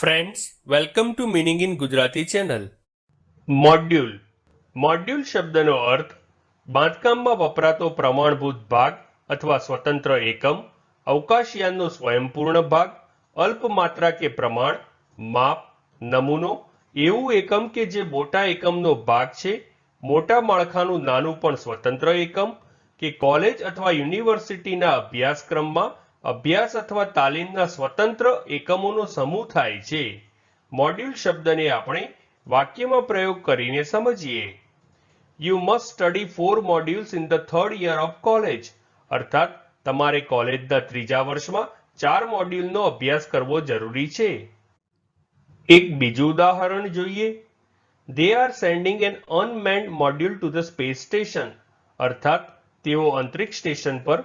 Friends welcome to meaning in Gujarati channel module module શબ્દનો અર્થ, બાંધકામમાં વપરાતો પ્રમાણભૂત ભાગ અથવા સ્વતંત્ર એકમ, અવકાશયાનનો સ્વયંપૂર્ણ ભાગ, અલ્પ માત્રા કે પ્રમાણ, માપ, નમૂનો, એવું એકમ કે જે મોટા એકમનો ભાગ છે, મોટા માળખાનું નાનું પણ સ્વતંત્ર એકમ, કે કોલેજ અથવા યુનિવર્સિટીના અભ્યાસક્રમમાં અભ્યાસ અથવા તાલીમના સ્વતંત્ર એકમોનો સમૂહ થાય છે. મોડ્યુલ શબ્દને આપણે વાક્યમાં પ્રયોગ કરીને સમજીએ. You must study four modules in the third year of college અર્થાત, તમારે કોલેજના ત્રીજા વર્ષમાં ચાર મોડ્યુલનો અભ્યાસ કરવો જરૂરી છે. એક બીજું ઉદાહરણ જોઈએ. They are sending an unmanned module to the space station અર્થાત, તેઓ અંતરિક્ષ સ્ટેશન પર